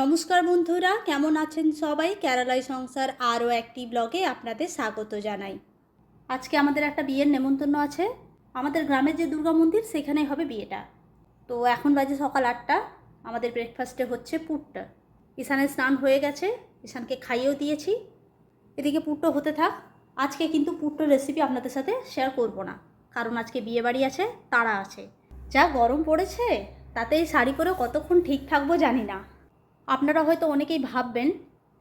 নমস্কার বন্ধুরা, কেমন আছেন সবাই? কেরালায় সংসার আরও একটি ব্লগে আপনাদের স্বাগত জানাই। আজকে আমাদের একটা বিয়ের নেমন্তন্ন আছে। আমাদের গ্রামের যে দুর্গা মন্দির, সেখানেই হবে বিয়েটা। তো এখন বাজে সকাল আটটা। আমাদের ব্রেকফাস্টে হচ্ছে পুটটা ঈশানের স্নান হয়ে গেছে। ঈশানকে খাইয়েও দিয়েছি। এদিকে পুট্টো হতে থাক। আজকে কিন্তু পুট্টোর রেসিপি আপনাদের সাথে শেয়ার করব না। কারণ আজকে বিয়ে বাড়ি আছে তারা আছে। যা গরম পড়েছে তাতে শাড়ি পরেও কতক্ষণ ঠিক থাকব জানি না। আপনারা হয়তো অনেকেই ভাববেন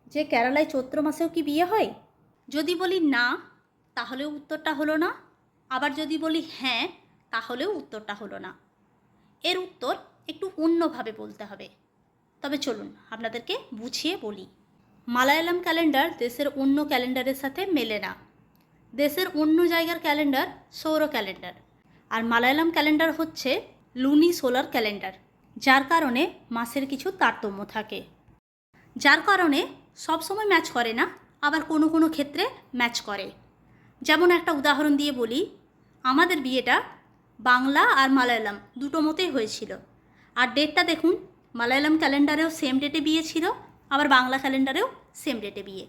যে কেরালায় চৈত্র মাসেও কি বিয়ে হয়? যদি বলি না, তাহলেও উত্তরটা হলো না। আবার যদি বলি হ্যাঁ তাহলেও উত্তরটা হলো না। এর উত্তর একটু অন্যভাবে বলতে হবে। তবে চলুন, আপনাদেরকে বুঝিয়ে বলি। মালায়ালাম ক্যালেন্ডার দেশের অন্য ক্যালেন্ডারের সাথে মেলে না। দেশের অন্য জায়গার ক্যালেন্ডার সৌর ক্যালেন্ডার। আর মালায়ালাম ক্যালেন্ডার হচ্ছে লুনি সোলার ক্যালেন্ডার। যার কারণে মাসের কিছু তারতম্য থাকে। যার কারণে সব সময় ম্যাচ করে না, আবার কোনো কোনো ক্ষেত্রে ম্যাচ করে। যেমন একটা উদাহরণ দিয়ে বলি, আমাদের বিয়েটা বাংলা আর মালায়ালাম দুটো মতেই হয়েছিল। আর ডেটটা দেখুন, মালায়ালাম ক্যালেন্ডারেও সেম ডেটে বিয়ে ছিল, আবার বাংলা ক্যালেন্ডারেও সেম ডেটে বিয়ে।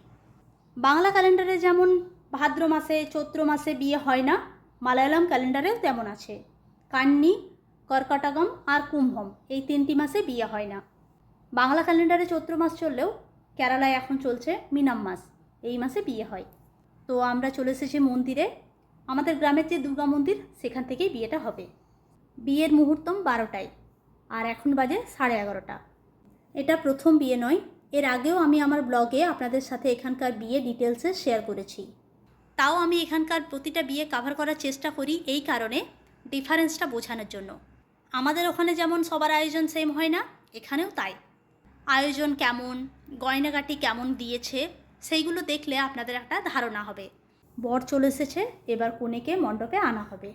বাংলা ক্যালেন্ডারে যেমন ভাদ্র মাসে, চৈত্র মাসে বিয়ে হয় না, মালায়ালাম ক্যালেন্ডারেও তেমন আছে। কান্নি কর্কটাগম আর কুম্ভম, এই তিনটি মাসে বিয়ে হয় না। বাংলা ক্যালেন্ডারে চৈত্র মাস চললেও কেরালায় এখন চলছে মিনাম মাস, এই মাসে বিয়ে হয়। তো আমরা চলে এসেছি মন্দিরে। আমাদের গ্রামের যে দুর্গা মন্দির, সেখান থেকেই বিয়েটা হবে। বিয়ের মুহূর্তম বারোটায়, আর এখন বাজে সাড়ে এগারোটা। এটা প্রথম বিয়ে নয়, এর আগেও আমি আমার ব্লগে আপনাদের সাথে এখানকার বিয়ে ডিটেলসে শেয়ার করেছি। তাও আমি এখানকার প্রতিটা বিয়ে কাভার করার চেষ্টা করি এই কারণে ডিফারেন্সটা বোঝানোর জন্য। আমাদের ওখানে যেমন সবার আয়োজন সেম হয় না, এখানেও তাই। আয়োজন কেমন, গয়নাগাটি কেমন দিয়েছে, সেইগুলো দেখলে আপনাদের একটা ধারণা হবে। বর চলে এসেছে, এবার কনেকে মণ্ডপে আনা হবে।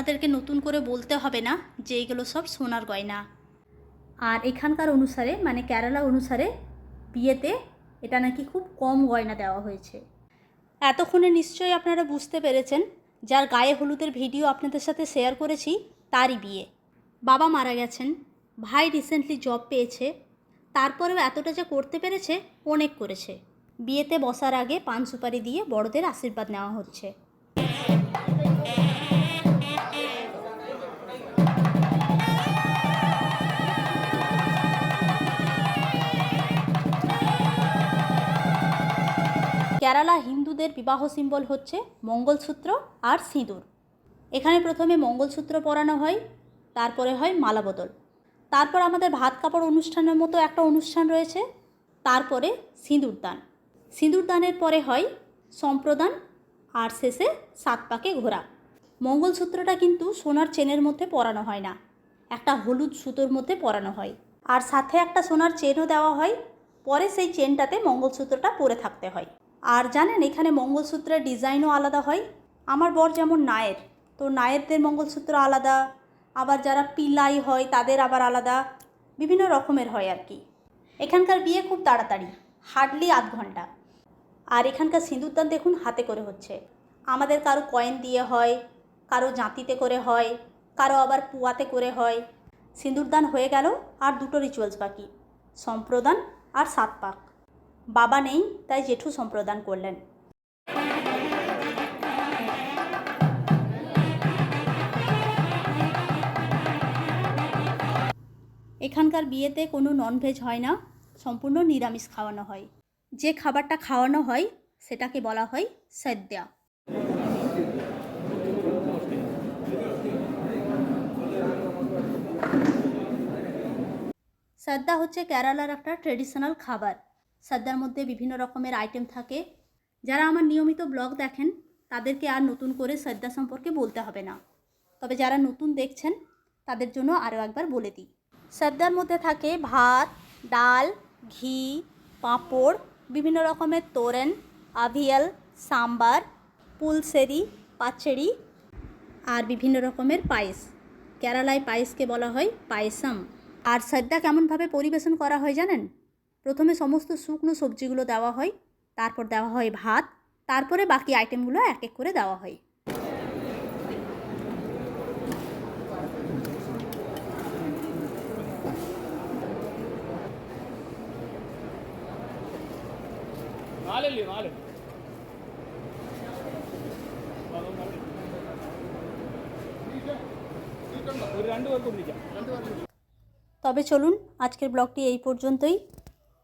আপনাদেরকে নতুন করে বলতে হবে না যে এগুলো সব সোনার গয়না। আর এখানকার অনুসারে মানে কেরালা অনুসারে বিয়েতে এটা নাকি খুব কম গয়না দেওয়া হয়েছে। এতক্ষণে নিশ্চয়ই আপনারা বুঝতে পেরেছেন, যার গায়ে হলুদের ভিডিও আপনাদের সাথে শেয়ার করেছি, তারই বিয়ে। বাবা মারা গেছেন, ভাই রিসেন্টলি জব পেয়েছে, তারপরেও এতটা যে করতে পেরেছে, অনেক করেছে। বিয়েতে বসার আগে পান সুপারি দিয়ে বড়দের আশীর্বাদ নেওয়া হচ্ছে। কেরালা হিন্দুদের বিবাহ সিম্বল হচ্ছে মঙ্গলসূত্র আর সিঁদুর। এখানে প্রথমে মঙ্গলসূত্র পরানো হয়, তারপরে হয় মালা বদল তারপর আমাদের ভাত কাপড় অনুষ্ঠানের মতো একটা অনুষ্ঠান রয়েছে, তারপরে সিঁদুর দান। সিঁদুর দানের পরে হয় সম্প্রদান, আর শেষে সাত পাকে ঘোরা। মঙ্গলসূত্রটা কিন্তু সোনার চেনের মধ্যে পরানো হয় না, একটা হলুদ সুতোর মধ্যে পরানো হয়। আর সাথে একটা সোনার চেনও দেওয়া হয়, পরে সেই চেনটাতে মঙ্গলসূত্রটা পরে থাকতে হয়। আর জানেন, এখানে মঙ্গলসূত্রের ডিজাইনও আলাদা হয়। আমার বর যেমন নায়ের, তো নায়েরদের মঙ্গলসূত্র আলাদা। আবার যারা পিলাই হয়, তাদের আবার আলাদা। বিভিন্ন রকমের হয় আর কি। এখানকার বিয়ে খুব তাড়াতাড়ি, হার্ডলি আধ ঘণ্টা। আর এখানকার সিঁদুরদান দেখুন, হাতে করে হচ্ছে। আমাদের কারও কয়েন দিয়ে হয়, কারও জাঁতিতে করে হয়, কারও আবার পুয়াতে করে হয়। সিঁদুরদান হয়ে গেল, আর দুটো রিচুয়ালস বাকি। সম্প্রদান আর সাত পাক বাবা নেই, তাই জেঠু সম্প্রদান করলেন। এখানকার বিয়েতে কোনো ননভেজ হয় না, সম্পূর্ণ নিরামিষ খাওয়ানো হয়। যে খাবারটা খাওয়ানো হয়, সেটাকে বলা হয় সেদ্যা। সদ্যা হচ্ছে কেরালার একটা ট্রেডিশনাল খাবার। সাদ্দার মধ্যে বিভিন্ন রকমের আইটেম থাকে। যারা আমার নিয়মিত ব্লগ দেখেন, তাদেরকে আর নতুন করে সাদ্দা সম্পর্কে বলতে হবে না। তবে যারা নতুন দেখছেন, তাদের জন্য আরও একবার বলে দিই। সাদ্দার মধ্যে থাকে ভাত, ডাল, ঘি, পাঁপড়, বিভিন্ন রকমের তোরেন, আভিয়াল, সাম্বার, পুলসেরি পাচেরি আর বিভিন্ন রকমের পায়েস। কেরালায় পায়েসকে বলা হয় পায়েসাম। আর সাদ্দা কেমনভাবে পরিবেশন করা হয় জানেন? প্রথমে সমস্ত শুকনো সবজিগুলো দেওয়া হয় তারপর দেওয়া হয় ভাত তারপরে বাকি আইটেমগুলো এক এক করে দেওয়া হয় നാലല്ലേ നാല് ഒരു രണ്ട് പേർക്ക് ഒന്നിക്കാം তবে চলুন আজকের ব্লগটি এই পর্যন্তই